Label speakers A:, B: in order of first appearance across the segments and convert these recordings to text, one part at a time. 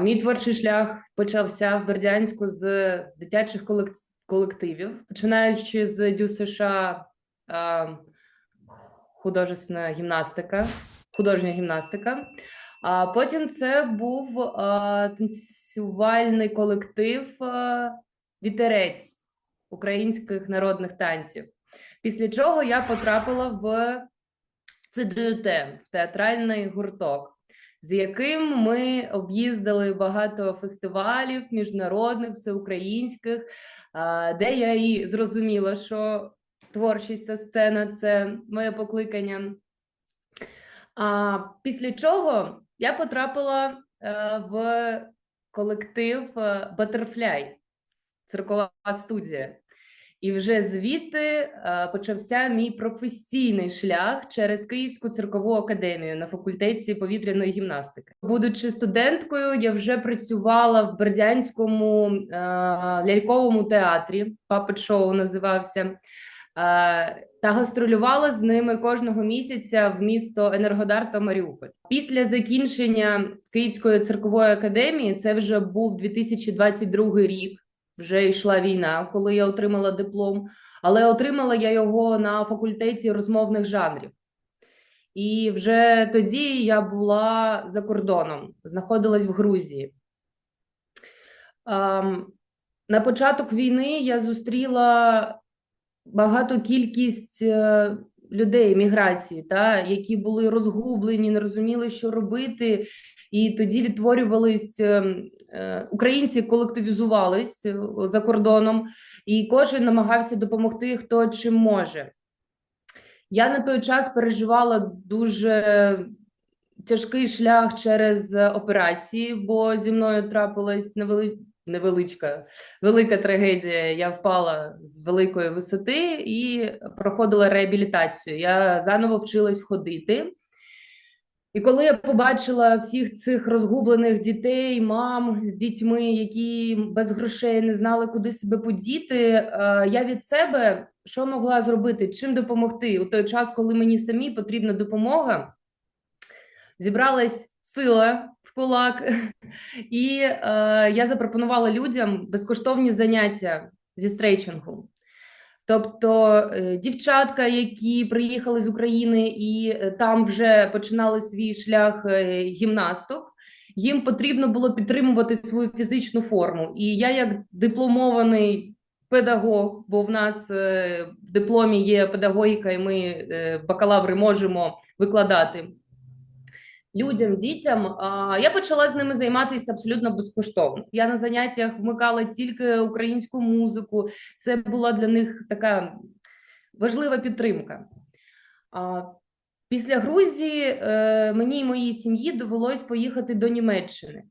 A: Мій творчий шлях почався в Бердянську з дитячих колективів, починаючи з Дю США гімнастика, художня гімнастика. А потім це був а, танцювальний колектив а, Вітерець українських народних танців. Після чого я потрапила в ЦДЮТ, в театральний гурток, з яким ми об'їздили багато фестивалів міжнародних, всеукраїнських, де я і зрозуміла, що творчість та сцена це моє покликання. А після чого я потрапила е, в колектив е, Butterfly, циркова студія. І вже звідти е, почався мій професійний шлях через Київську циркову академію на факультеті повітряної гімнастики. Будучи студенткою, я вже працювала в Бердянському е, ляльковому театрі, Puppet Show називався. е, Та гастролювала з ними кожного місяця в місто Енергодар та Маріуполь. Після закінчення Київської циркової академії, це вже був 2022 рік вже йшла війна, коли я отримала диплом, але отримала я його на факультеті розмовних жанрів. І вже тоді я була за кордоном, знаходилась в Грузії. На початок війни я зустріла багато кількість е, людей міграції, та, які були розгублені, не розуміли, що робити. І тоді відтворювались ем, українці, колективізувались е, за кордоном, і кожен намагався допомогти, хто чим може. Я на той час переживала дуже тяжкий шлях через операції, бо зі мною трапилась невели... невеличка, велика трагедія. Я впала з великої висоти і проходила реабілітацію. Я заново вчилась ходити. І коли я побачила всіх цих розгублених дітей, мам з дітьми, які без грошей не знали, куди себе подіти, е, я від себе що могла зробити, чим допомогти у той час, коли мені самі потрібна допомога, зібралась сила в кулак, і е, я запропонувала людям безкоштовні заняття зі стрейчингу. Тобто е, дівчатка, які приїхали з України і е, там вже починали свій шлях е, гімнасток, їм потрібно було підтримувати свою фізичну форму. І я, як дипломований педагог, бо в нас в дипломі є педагогіка, і ми бакалаври можемо викладати людям, дітям, я почала з ними займатися абсолютно безкоштовно. Я на заняттях вмикала тільки українську музику. Це була для них така важлива підтримка. Після Грузії е, мені і моїй сім'ї довелось поїхати до Німеччини.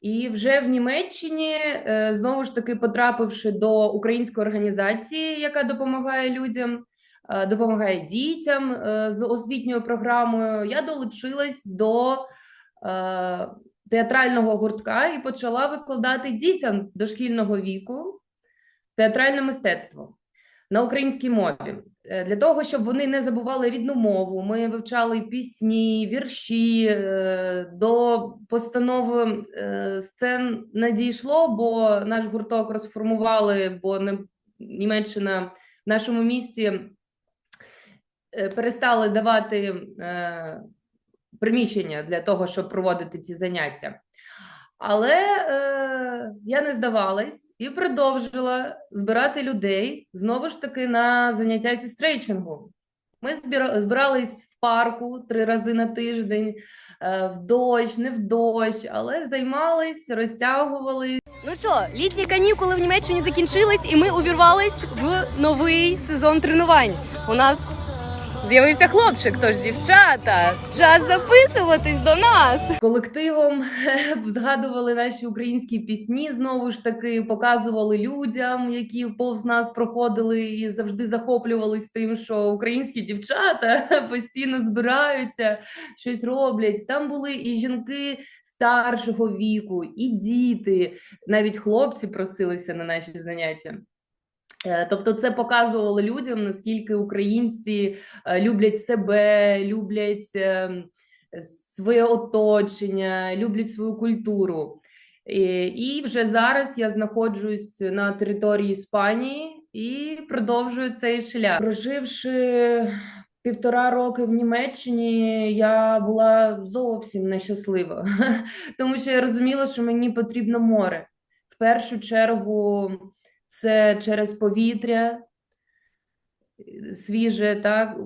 A: І вже в Німеччині, е, знову ж таки, потрапивши до української організації, яка допомагає людям, допомагає дітям е, з освітньою програмою, я долучилась до е, театрального гуртка і почала викладати дітям дошкільного віку театральне мистецтво на українській мові. Е, Для того, щоб вони не забували рідну мову, ми вивчали пісні, вірші. е, До постанови е, сцен не дійшло, бо наш гурток розформували, бо Німеччина в нашому місті е, перестали давати е, приміщення для того, щоб проводити ці заняття. Але е, я не здавалась і продовжила збирати людей знову ж таки на заняття зі стрейчингу. Ми збира- збирались в парку три рази на тиждень, е, в дощ, не в дощ, але займались, розтягували.
B: Ну що, літні канікули в Німеччині закінчились, і ми увірвались в новий сезон тренувань. У нас з'явився хлопчик, тож дівчата, час записуватись до нас.
A: колективом згадували наші українські пісні. Знову ж таки, показували людям, які повз нас проходили і завжди захоплювались тим, що українські дівчата постійно збираються, щось роблять. Там були і жінки старшого віку, і діти, навіть хлопці просилися на наші заняття. Е, Тобто, це показувало людям, наскільки українці е, люблять себе, люблять е, своє оточення, люблять свою культуру. І вже зараз я знаходжусь на території Іспанії і продовжую цей шлях. Проживши півтора роки в Німеччині, я була зовсім нещаслива, тому що я розуміла, що мені потрібно море. В першу чергу це через повітря свіже, так.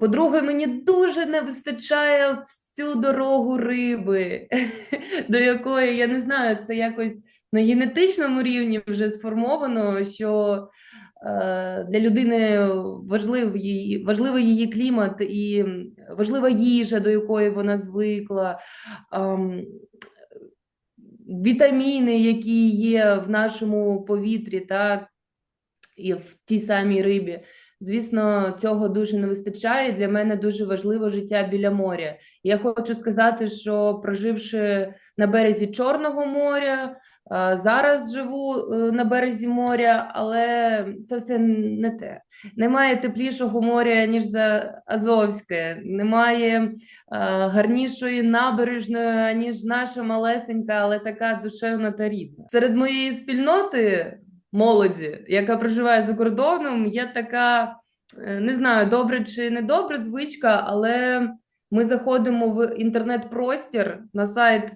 A: По-друге, мені дуже не вистачає всю дорогу риби, до якої, я не знаю, це якось на генетичному рівні вже сформовано, що е, для людини важлив її, важливий її клімат і важлива їжа, до якої вона звикла. Ам, вітаміни, які є в нашому повітрі, так, і в тій самій рибі. Звісно, цього дуже не вистачає. Для мене дуже важливо життя біля моря. Я хочу сказати, що проживши на березі Чорного моря, зараз живу е, на березі моря, але це все не те. Немає теплішого моря, ніж за Азовське, немає гарнішої набережної, ніж наша малесенька, але така душевна та рідна. Серед моєї спільноти молоді, яка проживає за кордоном, є така, е, не знаю, добре чи не добре звичка, але ми заходимо в інтернет-простір на сайт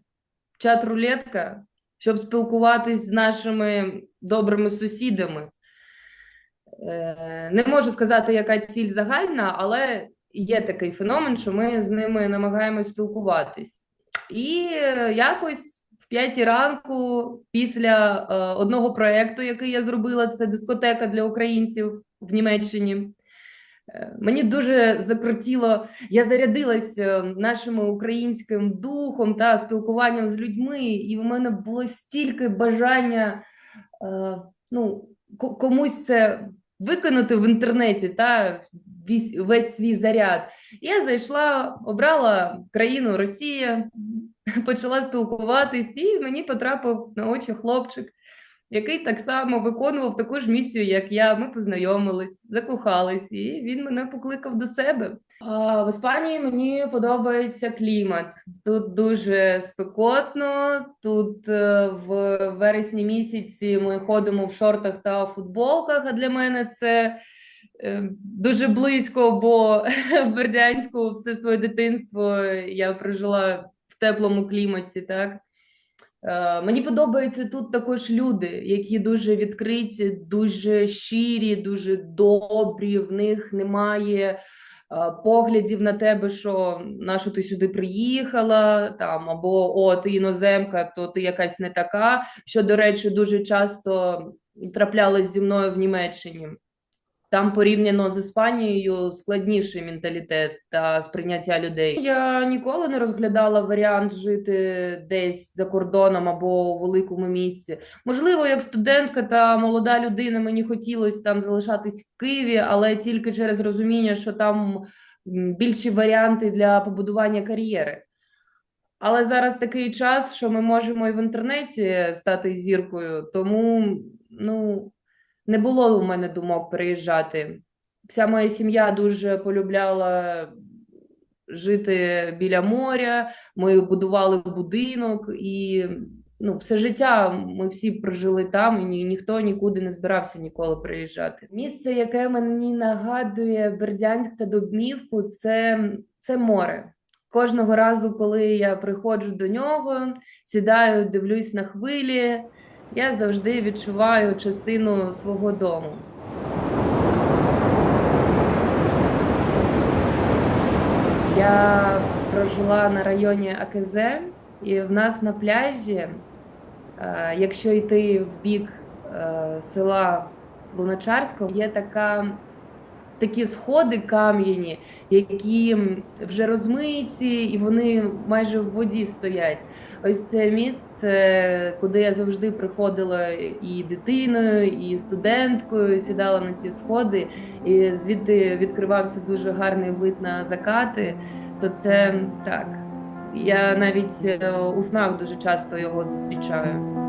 A: чат-рулетка, щоб спілкуватись з нашими добрими сусідами. Е, Не можу сказати, яка ціль загальна, але є такий феномен, що ми з ними намагаємось спілкуватись. І е, якось в п'ятій ранку, після е, одного проєкту, який я зробила, це дискотека для українців в Німеччині. Мені дуже закрутіло, я зарядилась е, нашим українським духом та спілкуванням з людьми, і в мене було стільки бажання е, ну, комусь це виконати в інтернеті та весь, весь свій заряд. Я зайшла, обрала країну Росія, почала спілкуватись, і мені потрапив на очі хлопчик, який так само виконував таку ж місію, як я. Ми познайомились, закохались, і він мене покликав до себе. В Іспанії мені подобається клімат. Тут дуже спекотно. Тут е, в вересні місяці ми ходимо в шортах та футболках. А для мене це е, дуже близько, бо в Бердянську все своє дитинство я прожила в теплому кліматі, так. Е, Мені подобаються тут також люди, які дуже відкриті, дуже щирі, дуже добрі. В них немає е, поглядів на тебе, що на що ти сюди приїхала, там або о, ти іноземка, то ти якась не така. Що, до речі, дуже часто траплялось зі мною в Німеччині. Там порівняно з Іспанією складніший менталітет та сприйняття людей. Я ніколи не розглядала варіант жити десь за кордоном або у великому місті. Можливо, як студентка та молода людина, мені хотілося там залишатись в Києві, але тільки через розуміння, що там більші варіанти для побудування кар'єри. Але зараз такий час, що ми можемо і в інтернеті стати зіркою, тому ну, не було у мене думок переїжджати. Вся моя сім'я дуже полюбляла жити біля моря. Ми будували будинок, і ну, все життя ми всі прожили там, і ні, ніхто нікуди не збирався ніколи приїжджати. Місце, яке мені нагадує Бердянськ та Дубнівку, це, це море. Кожного разу, коли я приходжу до нього, сідаю, дивлюсь на хвилі, я завжди відчуваю частину свого дому. Я прожила на районі Акезе, і в нас на пляжі, е, якщо йти в бік е, села Луначарського, є така, такі сходи кам'яні, які вже розмиті, і вони майже в воді стоять. Ось це місце, куди я завжди приходила і дитиною, і студенткою, сідала на ці сходи, і звідти відкривався дуже гарний вид на закати. То це так. Я навіть е, у снах дуже часто його зустрічаю.